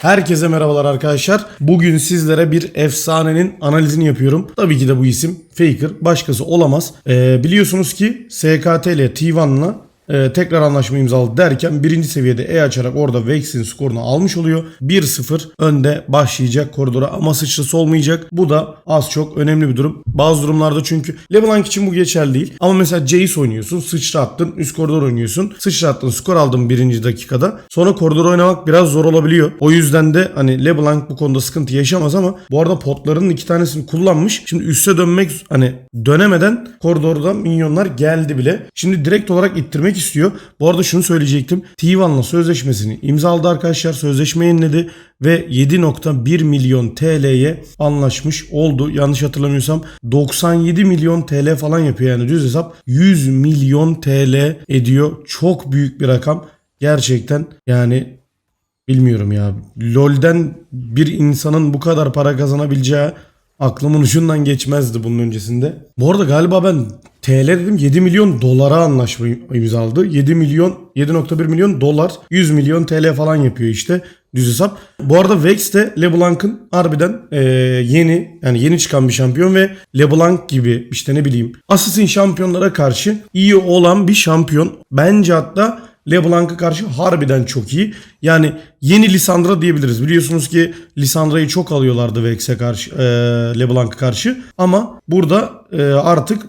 Herkese merhabalar arkadaşlar. Bugün sizlere bir efsanenin analizini yapıyorum. Tabii ki de bu isim Faker. Başkası olamaz. Ee, biliyorsunuz ki SKT ile T1'la e, tekrar anlaşma imzaladı derken birinci seviyede E açarak orada Vex'in skorunu almış oluyor. 1-0 önde başlayacak koridora ama sıçrası olmayacak. Bu da az çok önemli bir durum. Bazı durumlarda çünkü LeBlanc için bu geçerli değil. Ama mesela Jace oynuyorsun, sıçra attın, üst koridor oynuyorsun. Sıçra attın, skor aldın birinci dakikada. Sonra koridor oynamak biraz zor olabiliyor. O yüzden de hani LeBlanc bu konuda sıkıntı yaşamaz ama bu arada potlarının iki tanesini kullanmış. Şimdi üste dönmek hani dönemeden koridorda minyonlar geldi bile. Şimdi direkt olarak ittirmek istiyor. Bu arada şunu söyleyecektim. T1'la sözleşmesini imzaladı arkadaşlar. Sözleşme yeniledi ve 7.1 milyon TL'ye anlaşmış oldu. Yanlış hatırlamıyorsam 97 milyon TL falan yapıyor yani düz hesap 100 milyon TL ediyor. Çok büyük bir rakam. Gerçekten yani bilmiyorum ya. LoL'den bir insanın bu kadar para kazanabileceği aklımın ucundan geçmezdi bunun öncesinde. Bu arada galiba ben TL dedim 7 milyon dolara anlaşma imzaladı. 7 milyon 7.1 milyon dolar 100 milyon TL falan yapıyor işte düz hesap. Bu arada Vex de LeBlanc'ın harbiden eee, yeni yani yeni çıkan bir şampiyon ve LeBlanc gibi işte ne bileyim Assassin şampiyonlara karşı iyi olan bir şampiyon. Bence hatta LeBlanc'a karşı harbiden çok iyi. Yani yeni Lisandra diyebiliriz. Biliyorsunuz ki Lisandra'yı çok alıyorlardı Vex'e karşı, e, LeBlanc'a karşı. Ama burada e, artık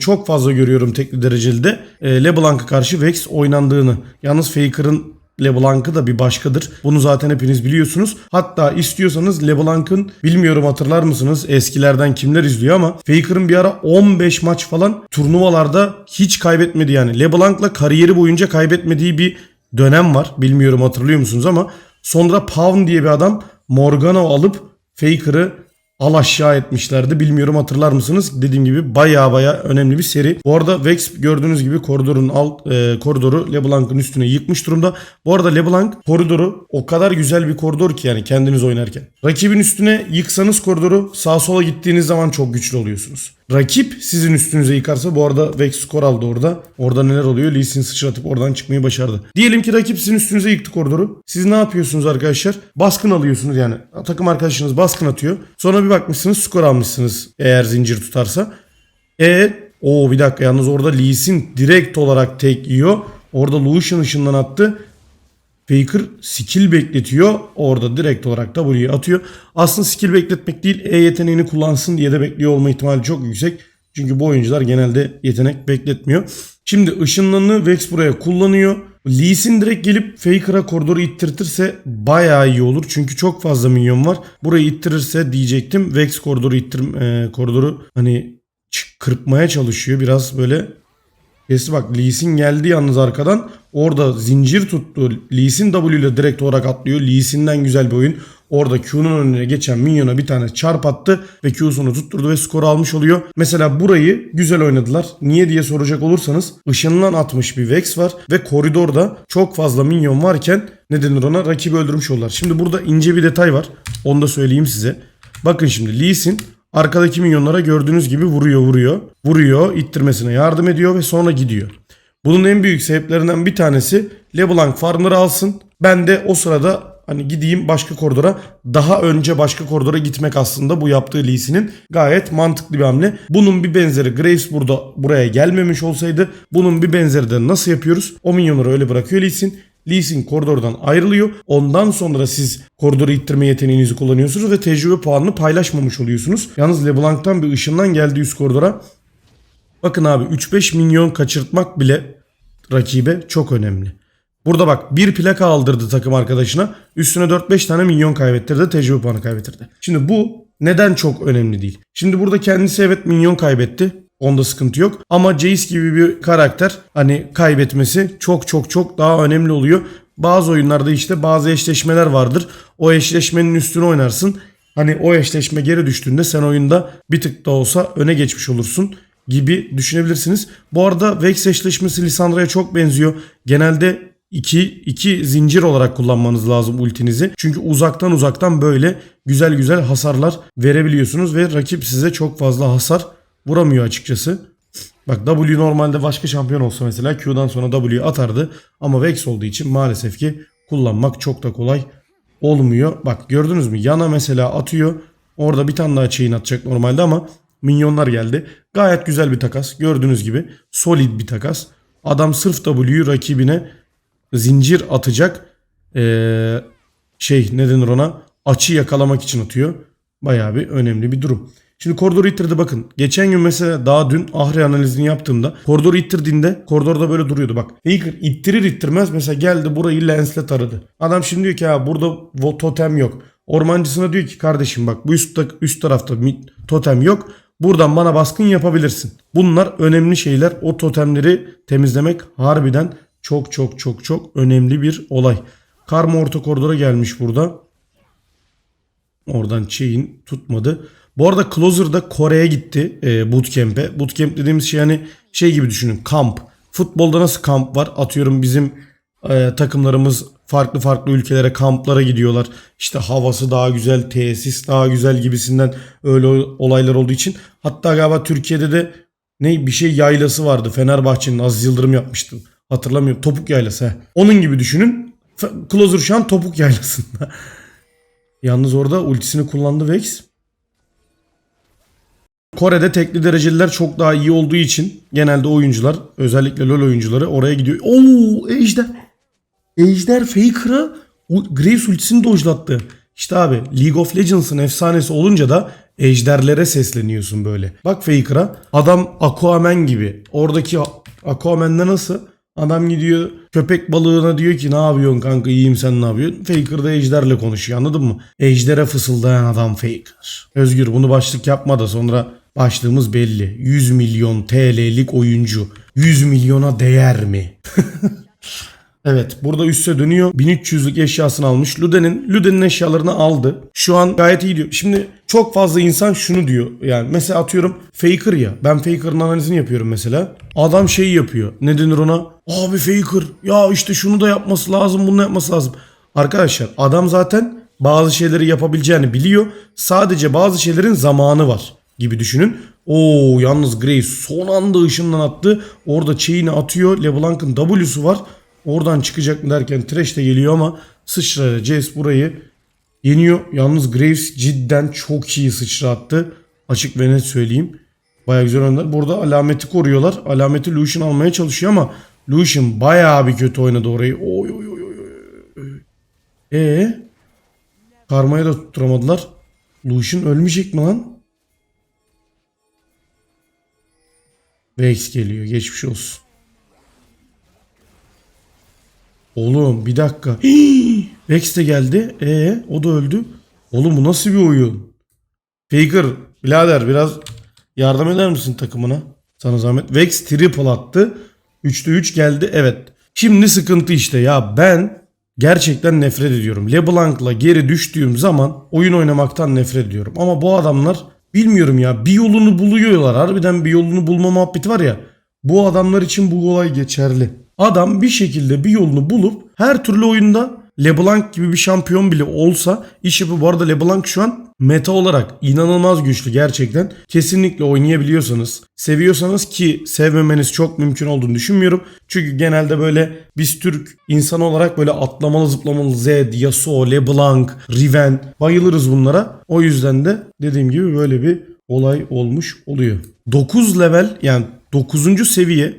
çok fazla görüyorum tekli dereceli de e, LeBlanc'a karşı Vex oynandığını. Yalnız Faker'ın LeBlanc'ı da bir başkadır. Bunu zaten hepiniz biliyorsunuz. Hatta istiyorsanız LeBlanc'ın bilmiyorum hatırlar mısınız eskilerden kimler izliyor ama Faker'ın bir ara 15 maç falan turnuvalarda hiç kaybetmedi yani. LeBlanc'la kariyeri boyunca kaybetmediği bir dönem var. Bilmiyorum hatırlıyor musunuz ama sonra Pavn diye bir adam Morgana alıp Faker'ı al aşağı etmişlerdi. Bilmiyorum hatırlar mısınız? Dediğim gibi baya baya önemli bir seri. Bu arada Vex gördüğünüz gibi koridorun alt e, koridoru LeBlanc'ın üstüne yıkmış durumda. Bu arada LeBlanc koridoru o kadar güzel bir koridor ki yani kendiniz oynarken. Rakibin üstüne yıksanız koridoru sağa sola gittiğiniz zaman çok güçlü oluyorsunuz. Rakip sizin üstünüze yıkarsa bu arada Vex skor aldı orada. Orada neler oluyor? Lee Sin sıçratıp oradan çıkmayı başardı. Diyelim ki rakip sizin üstünüze yıktı koridoru. Siz ne yapıyorsunuz arkadaşlar? Baskın alıyorsunuz yani. Takım arkadaşınız baskın atıyor. Sonra bir bakmışsınız skor almışsınız eğer zincir tutarsa. E o bir dakika yalnız orada Lee Sin direkt olarak tek yiyor. Orada Lucian ışından attı. Faker skill bekletiyor. Orada direkt olarak W'yi atıyor. Aslında skill bekletmek değil E yeteneğini kullansın diye de bekliyor olma ihtimali çok yüksek. Çünkü bu oyuncular genelde yetenek bekletmiyor. Şimdi ışınlanı Vex buraya kullanıyor. Lee Sin direkt gelip Faker'a koridoru ittirtirse bayağı iyi olur. Çünkü çok fazla minyon var. Burayı ittirirse diyecektim. Vex koridoru ittir e, koridoru hani kırpmaya çalışıyor. Biraz böyle Kesti bak Lee geldi yalnız arkadan. Orada zincir tuttu. Lee W ile direkt olarak atlıyor. Lee güzel bir oyun. Orada Q'nun önüne geçen minyona bir tane çarp attı ve Q'sunu tutturdu ve skoru almış oluyor. Mesela burayı güzel oynadılar. Niye diye soracak olursanız ışınlan atmış bir Vex var ve koridorda çok fazla minyon varken ne denir ona rakibi öldürmüş oldular. Şimdi burada ince bir detay var. Onu da söyleyeyim size. Bakın şimdi Lee Sin Arkadaki minyonlara gördüğünüz gibi vuruyor vuruyor. Vuruyor, ittirmesine yardım ediyor ve sonra gidiyor. Bunun en büyük sebeplerinden bir tanesi LeBlanc farmları alsın. Ben de o sırada hani gideyim başka koridora daha önce başka koridora gitmek aslında bu yaptığı Lee Sin'in gayet mantıklı bir hamle. Bunun bir benzeri Graves burada buraya gelmemiş olsaydı bunun bir benzeri de nasıl yapıyoruz? O minyonları öyle bırakıyor Lee Sin koridordan ayrılıyor. Ondan sonra siz koridoru ittirme yeteneğinizi kullanıyorsunuz ve tecrübe puanını paylaşmamış oluyorsunuz. Yalnız LeBlanc'tan bir ışından geldi üst koridora. Bakın abi 3-5 milyon kaçırtmak bile rakibe çok önemli. Burada bak bir plaka aldırdı takım arkadaşına. Üstüne 4-5 tane milyon kaybettirdi. Tecrübe puanı kaybettirdi. Şimdi bu neden çok önemli değil? Şimdi burada kendisi evet milyon kaybetti. Onda sıkıntı yok. Ama Jace gibi bir karakter hani kaybetmesi çok çok çok daha önemli oluyor. Bazı oyunlarda işte bazı eşleşmeler vardır. O eşleşmenin üstüne oynarsın. Hani o eşleşme geri düştüğünde sen oyunda bir tık da olsa öne geçmiş olursun gibi düşünebilirsiniz. Bu arada Vex eşleşmesi Lisandra'ya çok benziyor. Genelde iki, iki zincir olarak kullanmanız lazım ultinizi. Çünkü uzaktan uzaktan böyle güzel güzel hasarlar verebiliyorsunuz ve rakip size çok fazla hasar vuramıyor açıkçası. Bak W normalde başka şampiyon olsa mesela Q'dan sonra W'yu atardı ama Vex olduğu için maalesef ki kullanmak çok da kolay olmuyor. Bak gördünüz mü? Yana mesela atıyor. Orada bir tane daha chain atacak normalde ama minyonlar geldi. Gayet güzel bir takas. Gördüğünüz gibi solid bir takas. Adam sırf W'yu rakibine zincir atacak. Ee, şey ne denir ona? Açı yakalamak için atıyor. Bayağı bir önemli bir durum. Şimdi koridoru ittirdi bakın. Geçen gün mesela daha dün Ahri analizini yaptığımda koridoru ittirdiğinde koridorda böyle duruyordu bak. Faker ittirir ittirmez mesela geldi burayı lensle taradı. Adam şimdi diyor ki ha burada totem yok. Ormancısına diyor ki kardeşim bak bu üst, üst tarafta totem yok. Buradan bana baskın yapabilirsin. Bunlar önemli şeyler. O totemleri temizlemek harbiden çok çok çok çok önemli bir olay. Karma orta koridora gelmiş burada. Oradan chain tutmadı. Bu arada Closer'da Kore'ye gitti e, bootcamp'e. Bootcamp dediğimiz şey hani şey gibi düşünün kamp. Futbolda nasıl kamp var? Atıyorum bizim e, takımlarımız farklı farklı ülkelere kamplara gidiyorlar. İşte havası daha güzel, tesis daha güzel gibisinden öyle olaylar olduğu için. Hatta galiba Türkiye'de de ne bir şey yaylası vardı. Fenerbahçe'nin Aziz Yıldırım yapmıştı. Hatırlamıyorum. Topuk yaylası. he. Onun gibi düşünün. Closer şu an topuk yaylasında. Yalnız orada ultisini kullandı Vex. Kore'de tekli dereceliler çok daha iyi olduğu için genelde oyuncular özellikle LoL oyuncuları oraya gidiyor. Oo Ejder. Ejder Faker'a Graves ultisini dojlattı. İşte abi League of Legends'ın efsanesi olunca da ejderlere sesleniyorsun böyle. Bak Faker'a adam Aquaman gibi. Oradaki Aquaman'da nasıl? Adam gidiyor köpek balığına diyor ki ne yapıyorsun kanka iyiyim sen ne yapıyorsun? Faker da ejderle konuşuyor anladın mı? Ejdere fısıldayan adam Faker. Özgür bunu başlık yapma da sonra başlığımız belli. 100 milyon TL'lik oyuncu. 100 milyona değer mi? Evet burada üste dönüyor. 1300'lük eşyasını almış. Luden'in Luden'in eşyalarını aldı. Şu an gayet iyi diyor. Şimdi çok fazla insan şunu diyor. Yani mesela atıyorum Faker ya. Ben Faker'ın analizini yapıyorum mesela. Adam şeyi yapıyor. Ne denir ona? Abi Faker ya işte şunu da yapması lazım bunu da yapması lazım. Arkadaşlar adam zaten bazı şeyleri yapabileceğini biliyor. Sadece bazı şeylerin zamanı var gibi düşünün. Oo yalnız Graves son anda ışından attı. Orada chain'i atıyor. LeBlanc'ın W'su var. Oradan çıkacak mı derken Trash de geliyor ama sıçrayla Jace burayı yeniyor. Yalnız Graves cidden çok iyi sıçra attı. Açık ve net söyleyeyim. Baya güzel önler. Burada alameti koruyorlar. Alameti Lucian almaya çalışıyor ama Lucian bayağı bir kötü oynadı orayı. Oy oy oy oy. oy. Ee, Karma'ya da tutturamadılar. Lucian ölmeyecek mi lan? Vex geliyor. Geçmiş olsun. Oğlum bir dakika. Vex de geldi. E o da öldü. Oğlum bu nasıl bir oyun? Faker birader biraz yardım eder misin takımına? Sana zahmet. Vex triple attı. 3'te 3 geldi. Evet. Şimdi sıkıntı işte ya ben gerçekten nefret ediyorum. LeBlanc'la geri düştüğüm zaman oyun oynamaktan nefret ediyorum. Ama bu adamlar bilmiyorum ya bir yolunu buluyorlar. Harbiden bir yolunu bulma muhabbeti var ya. Bu adamlar için bu olay geçerli. Adam bir şekilde bir yolunu bulup her türlü oyunda LeBlanc gibi bir şampiyon bile olsa iş yapı bu arada LeBlanc şu an meta olarak inanılmaz güçlü gerçekten. Kesinlikle oynayabiliyorsanız, seviyorsanız ki sevmemeniz çok mümkün olduğunu düşünmüyorum. Çünkü genelde böyle biz Türk insanı olarak böyle atlamalı zıplamalı Zed, Yasuo, LeBlanc, Riven bayılırız bunlara. O yüzden de dediğim gibi böyle bir olay olmuş oluyor. 9 level yani 9. seviye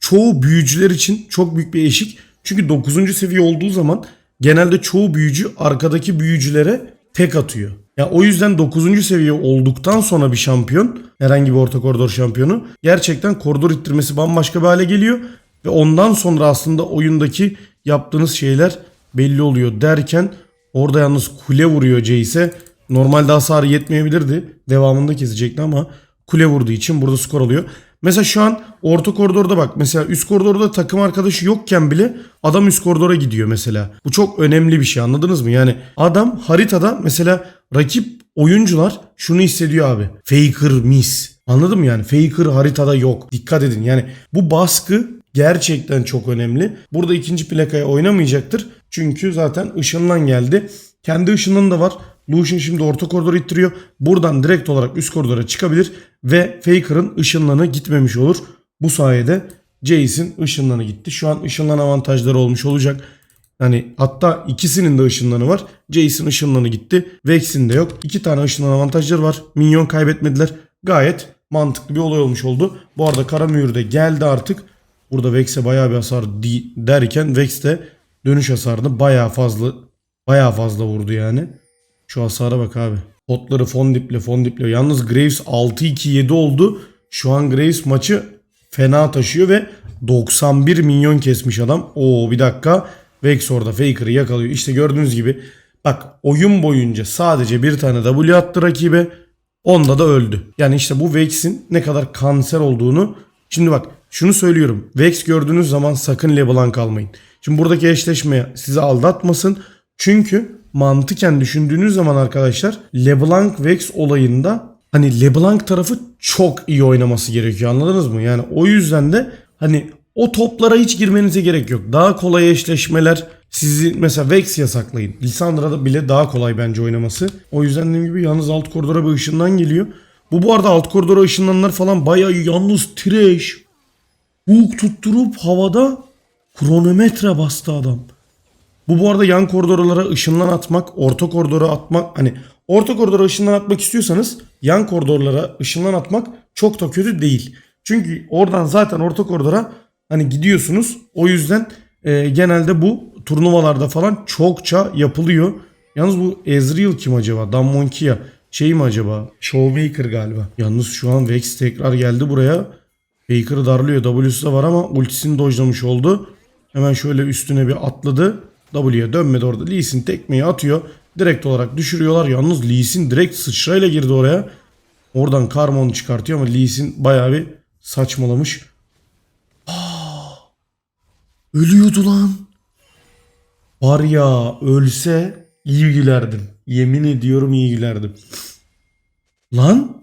çoğu büyücüler için çok büyük bir eşik. Çünkü 9. seviye olduğu zaman genelde çoğu büyücü arkadaki büyücülere tek atıyor. Ya o yüzden 9. seviye olduktan sonra bir şampiyon, herhangi bir orta koridor şampiyonu gerçekten koridor ittirmesi bambaşka bir hale geliyor ve ondan sonra aslında oyundaki yaptığınız şeyler belli oluyor derken orada yalnız kule vuruyor Jace'e. Normalde hasarı yetmeyebilirdi. Devamında kesecekti ama kule vurduğu için burada skor alıyor. Mesela şu an orta koridorda bak mesela üst koridorda takım arkadaşı yokken bile adam üst koridora gidiyor mesela. Bu çok önemli bir şey anladınız mı? Yani adam haritada mesela rakip oyuncular şunu hissediyor abi. Faker miss. Anladın mı yani? Faker haritada yok. Dikkat edin. Yani bu baskı gerçekten çok önemli. Burada ikinci plakaya oynamayacaktır. Çünkü zaten ışınlan geldi. Kendi ışınlanı da var. Lucian şimdi orta koridoru ittiriyor. Buradan direkt olarak üst koridora çıkabilir ve Faker'ın ışınlanı gitmemiş olur. Bu sayede Jace'in ışınlanı gitti. Şu an ışınlan avantajları olmuş olacak. Hani hatta ikisinin de ışınlanı var. Jace'in ışınlanı gitti. Vex'in de yok. İki tane ışınlan avantajları var. Minyon kaybetmediler. Gayet mantıklı bir olay olmuş oldu. Bu arada kara mühür de geldi artık. Burada Vex'e bayağı bir hasar derken Vex de dönüş hasarını bayağı fazla bayağı fazla vurdu yani. Şu hasara bak abi. Potları fondiple fondiple. Yalnız Graves 6-2-7 oldu. Şu an Graves maçı fena taşıyor ve 91 milyon kesmiş adam. Oo bir dakika. Vex orada Faker'ı yakalıyor. İşte gördüğünüz gibi bak oyun boyunca sadece bir tane W attı rakibe. Onda da öldü. Yani işte bu Vex'in ne kadar kanser olduğunu. Şimdi bak şunu söylüyorum. Vex gördüğünüz zaman sakın LeBlanc almayın. Şimdi buradaki eşleşmeye sizi aldatmasın. Çünkü mantıken düşündüğünüz zaman arkadaşlar LeBlanc Vex olayında hani LeBlanc tarafı çok iyi oynaması gerekiyor anladınız mı? Yani o yüzden de hani o toplara hiç girmenize gerek yok. Daha kolay eşleşmeler sizi mesela Vex yasaklayın. Lissandra'da bile daha kolay bence oynaması. O yüzden dediğim gibi yalnız alt koridora bir ışından geliyor. Bu bu arada alt koridora ışınlananlar falan bayağı yalnız trash. Hook tutturup havada kronometre bastı adam. Bu bu arada yan koridorlara ışınlan atmak, orta koridora atmak hani orta koridora ışınlan atmak istiyorsanız yan koridorlara ışınlan atmak çok da kötü değil. Çünkü oradan zaten orta koridora hani gidiyorsunuz. O yüzden e, genelde bu turnuvalarda falan çokça yapılıyor. Yalnız bu Ezreal kim acaba? Damwonkia şey mi acaba? Showmaker galiba. Yalnız şu an Vex tekrar geldi buraya. Faker'ı darlıyor. W'su da var ama ultisini dojlamış oldu. Hemen şöyle üstüne bir atladı. W'ye dönmedi orada. Lee Sin tekmeyi atıyor. Direkt olarak düşürüyorlar. Yalnız Lee Sin direkt sıçrayla girdi oraya. Oradan Karmon'u çıkartıyor ama Lee Sin bayağı bir saçmalamış. Aa, ölüyordu lan. Var ya ölse iyi gülerdim. Yemin ediyorum iyi gülerdim. Lan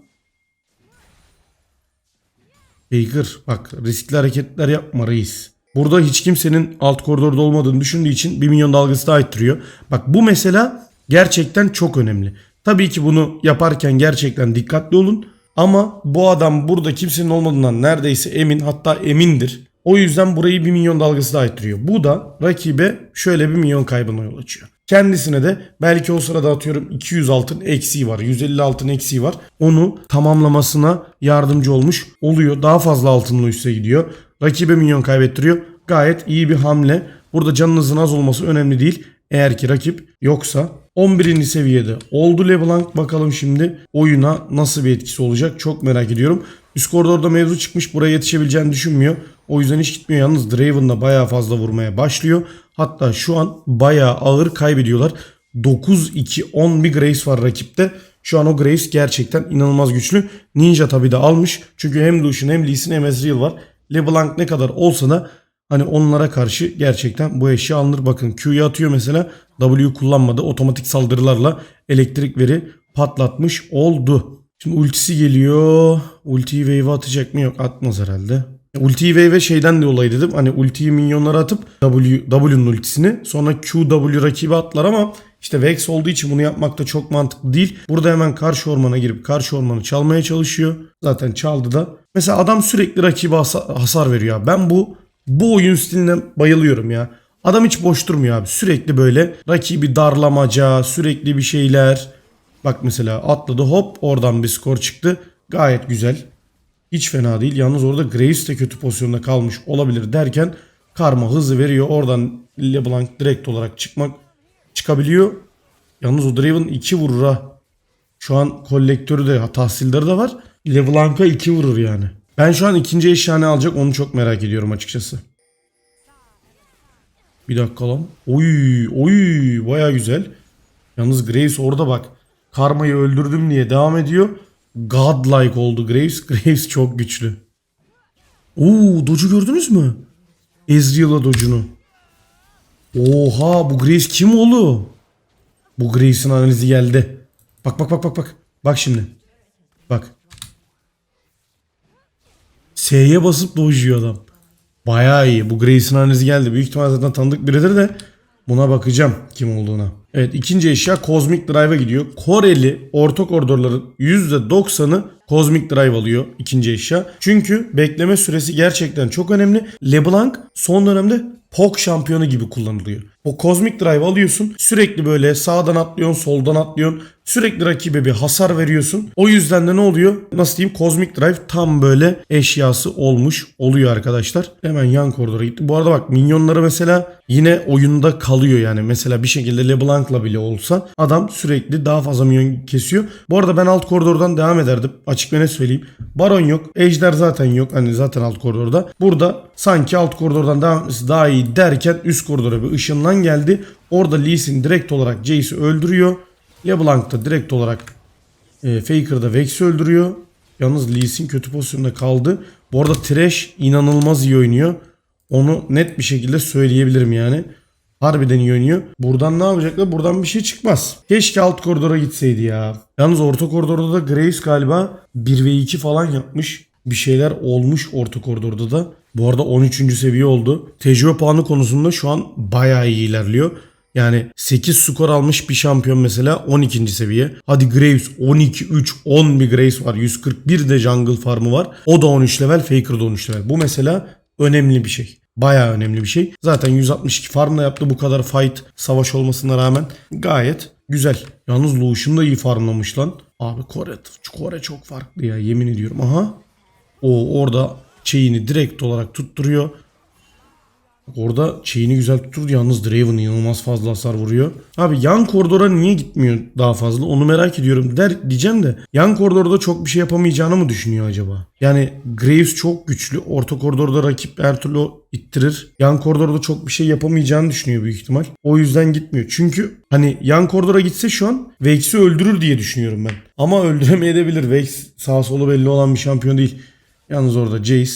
Baker bak riskli hareketler yapma reis. Burada hiç kimsenin alt koridorda olmadığını düşündüğü için 1 milyon dalgası da ittiriyor. Bak bu mesela gerçekten çok önemli. Tabii ki bunu yaparken gerçekten dikkatli olun. Ama bu adam burada kimsenin olmadığından neredeyse emin hatta emindir. O yüzden burayı 1 milyon dalgası da ittiriyor. Bu da rakibe şöyle 1 milyon kaybına yol açıyor. Kendisine de belki o sırada atıyorum 200 altın eksiği var. 150 altın eksiği var. Onu tamamlamasına yardımcı olmuş oluyor. Daha fazla altınla üste gidiyor. Rakibe milyon kaybettiriyor. Gayet iyi bir hamle. Burada canınızın az olması önemli değil. Eğer ki rakip yoksa 11. seviyede oldu LeBlanc. Bakalım şimdi oyuna nasıl bir etkisi olacak çok merak ediyorum. Üst koridorda mevzu çıkmış. Buraya yetişebileceğini düşünmüyor. O yüzden hiç gitmiyor. Yalnız Draven da bayağı fazla vurmaya başlıyor. Hatta şu an bayağı ağır kaybediyorlar. 9-2-10 bir Graves var rakipte. Şu an o Graves gerçekten inanılmaz güçlü. Ninja tabi de almış. Çünkü hem Lucian hem Lee Sin hem Ezreal var. LeBlanc ne kadar olsa da hani onlara karşı gerçekten bu eşya alınır. Bakın Q'yu atıyor mesela. W kullanmadı. Otomatik saldırılarla elektrik veri patlatmış oldu. Şimdi ultisi geliyor. Ultiyi wave atacak mı? Yok atmaz herhalde. Ultiyi wave şeyden de olayı dedim. Hani ultiyi minyonlara atıp W, W'nun ultisini sonra QW rakibi atlar ama işte Vex olduğu için bunu yapmak da çok mantıklı değil. Burada hemen karşı ormana girip karşı ormanı çalmaya çalışıyor. Zaten çaldı da. Mesela adam sürekli rakibe hasa- hasar veriyor. abi. Ben bu bu oyun stiline bayılıyorum ya. Adam hiç boş durmuyor abi. Sürekli böyle rakibi darlamaca, sürekli bir şeyler. Bak mesela atladı hop oradan bir skor çıktı. Gayet güzel. Hiç fena değil. Yalnız orada Graves de kötü pozisyonda kalmış olabilir derken Karma hızı veriyor. Oradan LeBlanc direkt olarak çıkmak çıkabiliyor. Yalnız o Draven 2 vurur ha. Şu an kolektörü de tahsilleri de var. LeBlanc'a 2 vurur yani. Ben şu an ikinci eşya ne alacak onu çok merak ediyorum açıkçası. Bir dakika lan. Oy oy baya güzel. Yalnız Graves orada bak. Karma'yı öldürdüm diye devam ediyor. Godlike oldu Graves. Graves çok güçlü. Oo Doge'u gördünüz mü? Ezreal'a Doge'unu. Oha bu Graves kim oğlu? Bu Graves'in analizi geldi. Bak bak bak bak bak. Bak şimdi. Bak. S'ye basıp dojuyor adam. Bayağı iyi. Bu Graves'in analizi geldi. Büyük ihtimal zaten tanıdık biridir de buna bakacağım kim olduğuna. Evet ikinci eşya Cosmic Drive'a gidiyor. Koreli orta koridorların %90'ı Cosmic Drive alıyor ikinci eşya. Çünkü bekleme süresi gerçekten çok önemli. LeBlanc son dönemde POK şampiyonu gibi kullanılıyor. O Cosmic Drive alıyorsun. Sürekli böyle sağdan atlıyorsun, soldan atlıyorsun. Sürekli rakibe bir hasar veriyorsun. O yüzden de ne oluyor? Nasıl diyeyim? Cosmic Drive tam böyle eşyası olmuş oluyor arkadaşlar. Hemen yan koridora gitti. Bu arada bak minyonları mesela yine oyunda kalıyor yani. Mesela bir şekilde LeBlanc'la bile olsa adam sürekli daha fazla minyon kesiyor. Bu arada ben alt koridordan devam ederdim. Açık ve ne söyleyeyim. Baron yok. Ejder zaten yok. Hani zaten alt koridorda. Burada sanki alt koridordan devam etmesi daha iyi derken üst koridora bir ışınlan geldi. Orada Lee Sin direkt olarak Jace'i öldürüyor. LeBlanc da direkt olarak e, Faker'da Vex'i öldürüyor. Yalnız Lee Sin kötü pozisyonda kaldı. Bu arada Thresh inanılmaz iyi oynuyor. Onu net bir şekilde söyleyebilirim yani. Harbiden iyi oynuyor. Buradan ne yapacaklar? Buradan bir şey çıkmaz. Keşke alt koridora gitseydi ya. Yalnız orta koridorda da Graves galiba 1 ve 2 falan yapmış. Bir şeyler olmuş orta koridorda da. Bu arada 13. seviye oldu. Tecrübe puanı konusunda şu an bayağı iyi ilerliyor. Yani 8 skor almış bir şampiyon mesela 12. seviye. Hadi Graves 12 3 10 bir Graves var. 141 de jungle farmı var. O da 13 level, Faker da 13 level. Bu mesela önemli bir şey. Bayağı önemli bir şey. Zaten 162 farmla yaptı bu kadar fight savaş olmasına rağmen gayet güzel. Yalnız Lucian da iyi farmlamış lan. Abi Kore, Kore çok farklı ya yemin ediyorum. Aha. O orada çeyini direkt olarak tutturuyor. Orada çeyini güzel tutturdu. Yalnız Draven inanılmaz fazla hasar vuruyor. Abi yan koridora niye gitmiyor daha fazla? Onu merak ediyorum. Der diyeceğim de yan koridorda çok bir şey yapamayacağını mı düşünüyor acaba? Yani Graves çok güçlü. Orta koridorda rakip her türlü ittirir. Yan koridorda çok bir şey yapamayacağını düşünüyor büyük ihtimal. O yüzden gitmiyor. Çünkü hani yan koridora gitse şu an Vex'i öldürür diye düşünüyorum ben. Ama öldüremeyebilir. Vex sağ solu belli olan bir şampiyon değil. Yalnız orada Jace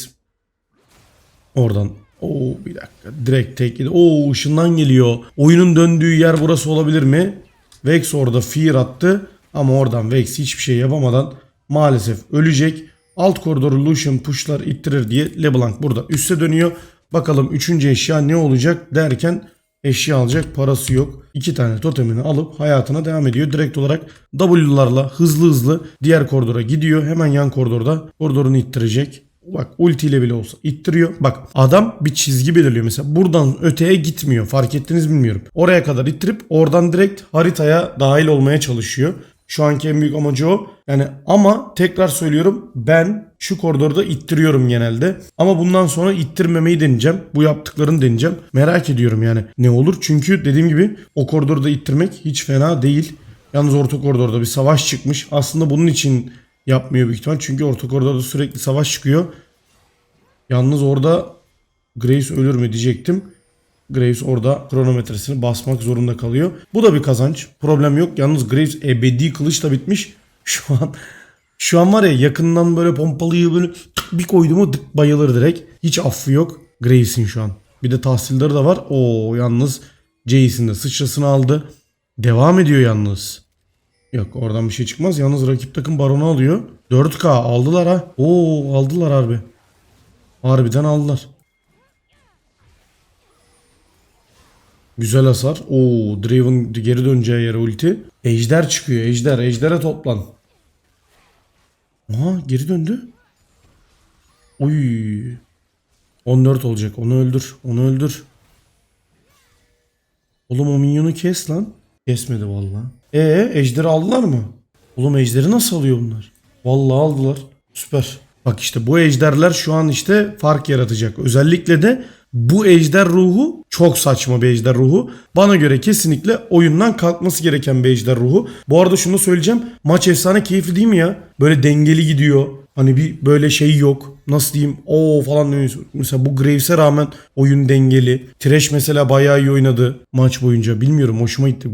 Oradan Oo bir dakika direkt tek. Oo ışından geliyor. Oyunun döndüğü yer burası olabilir mi? Vex orada fear attı. Ama oradan Vex hiçbir şey yapamadan maalesef ölecek. Alt koridoru Lucian pushlar ittirir diye LeBlanc burada üste dönüyor. Bakalım üçüncü eşya ne olacak derken eşya alacak parası yok. İki tane totemini alıp hayatına devam ediyor. Direkt olarak W'larla hızlı hızlı diğer koridora gidiyor. Hemen yan koridorda koridorunu ittirecek. Bak ultiyle bile olsa ittiriyor. Bak adam bir çizgi belirliyor mesela. Buradan öteye gitmiyor. Fark ettiniz bilmiyorum. Oraya kadar ittirip oradan direkt haritaya dahil olmaya çalışıyor. Şu anki en büyük amacı o. Yani ama tekrar söylüyorum ben şu koridorda ittiriyorum genelde. Ama bundan sonra ittirmemeyi deneyeceğim. Bu yaptıklarını deneyeceğim. Merak ediyorum yani ne olur. Çünkü dediğim gibi o koridorda ittirmek hiç fena değil. Yalnız orta koridorda bir savaş çıkmış. Aslında bunun için yapmıyor büyük ihtimal. Çünkü orta koridorda sürekli savaş çıkıyor. Yalnız orada Grace ölür mü diyecektim. Graves orada kronometresini basmak zorunda kalıyor. Bu da bir kazanç. Problem yok. Yalnız Graves ebedi kılıç da bitmiş. Şu an şu an var ya yakından böyle pompalıyı böyle bir koydu mu bayılır direkt. Hiç affı yok Graves'in şu an. Bir de tahsilleri de var. Oo yalnız Jace'in de sıçrasını aldı. Devam ediyor yalnız. Yok oradan bir şey çıkmaz. Yalnız rakip takım baronu alıyor. 4K aldılar ha. Oo aldılar harbi. Harbiden aldılar. Güzel hasar. Oo Draven geri döneceği yere ulti. Ejder çıkıyor. Ejder. Ejder'e toplan. Aha geri döndü. Oy. 14 olacak. Onu öldür. Onu öldür. Oğlum o minyonu kes lan. Kesmedi vallahi. E ejderi aldılar mı? Oğlum ejderi nasıl alıyor bunlar? Vallahi aldılar. Süper. Bak işte bu ejderler şu an işte fark yaratacak. Özellikle de bu ejder ruhu çok saçma bir ejder ruhu. Bana göre kesinlikle oyundan kalkması gereken bir ejder ruhu. Bu arada şunu söyleyeceğim. Maç efsane keyifli değil mi ya? Böyle dengeli gidiyor. Hani bir böyle şey yok. Nasıl diyeyim? O falan diyor. Mesela bu Graves'e rağmen oyun dengeli. Thresh mesela bayağı iyi oynadı maç boyunca. Bilmiyorum hoşuma gitti.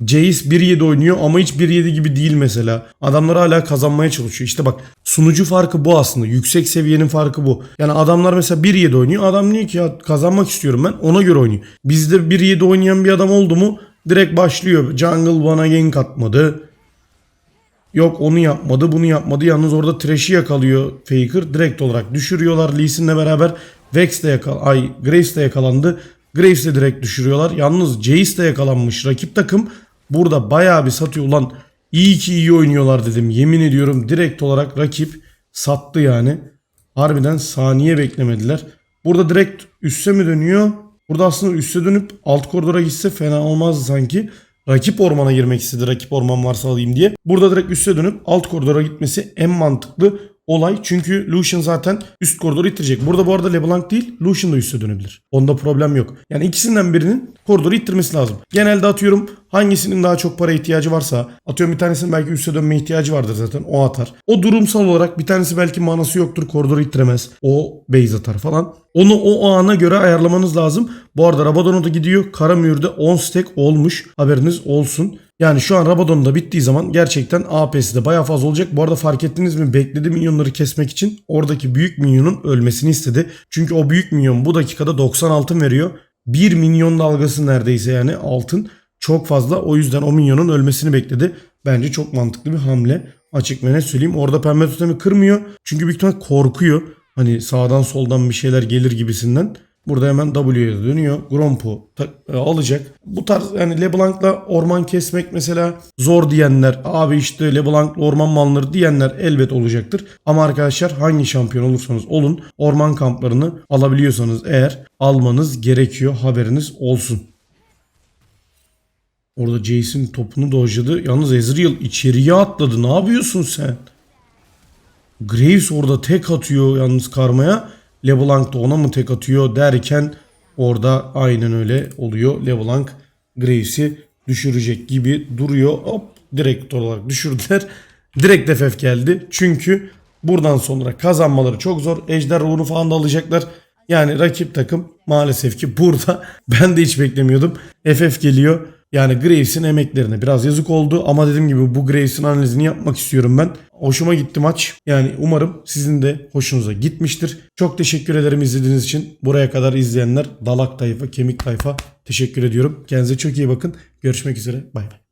Jace 1-7 oynuyor ama hiç 1-7 gibi değil mesela. Adamlar hala kazanmaya çalışıyor. İşte bak sunucu farkı bu aslında. Yüksek seviyenin farkı bu. Yani adamlar mesela 1-7 oynuyor. Adam diyor ki ya kazanmak istiyorum ben. Ona göre oynuyor. Bizde 1-7 oynayan bir adam oldu mu direkt başlıyor. Jungle bana gank atmadı. Yok onu yapmadı bunu yapmadı. Yalnız orada Thresh'i yakalıyor Faker. Direkt olarak düşürüyorlar. Lee Sin'le beraber Vex de yakal ay Graves de yakalandı. Graves de direkt düşürüyorlar. Yalnız Jace de yakalanmış. Rakip takım burada bayağı bir satıyor. Ulan iyi ki iyi oynuyorlar dedim. Yemin ediyorum direkt olarak rakip sattı yani. Harbiden saniye beklemediler. Burada direkt üste mi dönüyor? Burada aslında üste dönüp alt koridora gitse fena olmazdı sanki. Rakip ormana girmek istedi. Rakip orman varsa alayım diye. Burada direkt üste dönüp alt koridora gitmesi en mantıklı olay. Çünkü Lucian zaten üst koridoru ittirecek. Burada bu arada LeBlanc değil Lucian da üste dönebilir. Onda problem yok. Yani ikisinden birinin koridoru ittirmesi lazım. Genelde atıyorum hangisinin daha çok para ihtiyacı varsa atıyorum bir tanesinin belki üste dönme ihtiyacı vardır zaten o atar. O durumsal olarak bir tanesi belki manası yoktur koridoru ittiremez. O base atar falan. Onu o ana göre ayarlamanız lazım. Bu arada Rabadon'a da gidiyor. Karamür'de 10 stack olmuş. Haberiniz olsun. Yani şu an Rabadon da bittiği zaman gerçekten AP'si de bayağı fazla olacak. Bu arada fark ettiniz mi? Bekledi minyonları kesmek için oradaki büyük minyonun ölmesini istedi. Çünkü o büyük minyon bu dakikada 90 altın veriyor. 1 milyon dalgası neredeyse yani altın. Çok fazla. O yüzden o minyonun ölmesini bekledi. Bence çok mantıklı bir hamle. Açık ve net söyleyeyim. Orada pembe totemi kırmıyor. Çünkü büyük ihtimal korkuyor. Hani sağdan soldan bir şeyler gelir gibisinden. Burada hemen W'ye dönüyor. Grompo ta- e, alacak. Bu tarz yani LeBlanc'la orman kesmek mesela zor diyenler, abi işte LeBlanc'la orman malları diyenler elbet olacaktır. Ama arkadaşlar hangi şampiyon olursanız olun orman kamplarını alabiliyorsanız eğer almanız gerekiyor haberiniz olsun. Orada Jason topunu dojladı. Yalnız Ezreal içeriye atladı. Ne yapıyorsun sen? Graves orada tek atıyor yalnız karmaya. LeBlanc da ona mı tek atıyor derken orada aynen öyle oluyor. LeBlanc Graves'i düşürecek gibi duruyor. Hop direkt olarak düşürdüler. Direkt FF geldi. Çünkü buradan sonra kazanmaları çok zor. Ejder ruhunu falan da alacaklar. Yani rakip takım maalesef ki burada ben de hiç beklemiyordum. FF geliyor. Yani Graves'in emeklerine biraz yazık oldu ama dediğim gibi bu Graves'in analizini yapmak istiyorum ben. Hoşuma gitti maç. Yani umarım sizin de hoşunuza gitmiştir. Çok teşekkür ederim izlediğiniz için. Buraya kadar izleyenler dalak tayfa, kemik tayfa teşekkür ediyorum. Kendinize çok iyi bakın. Görüşmek üzere. Bay bay.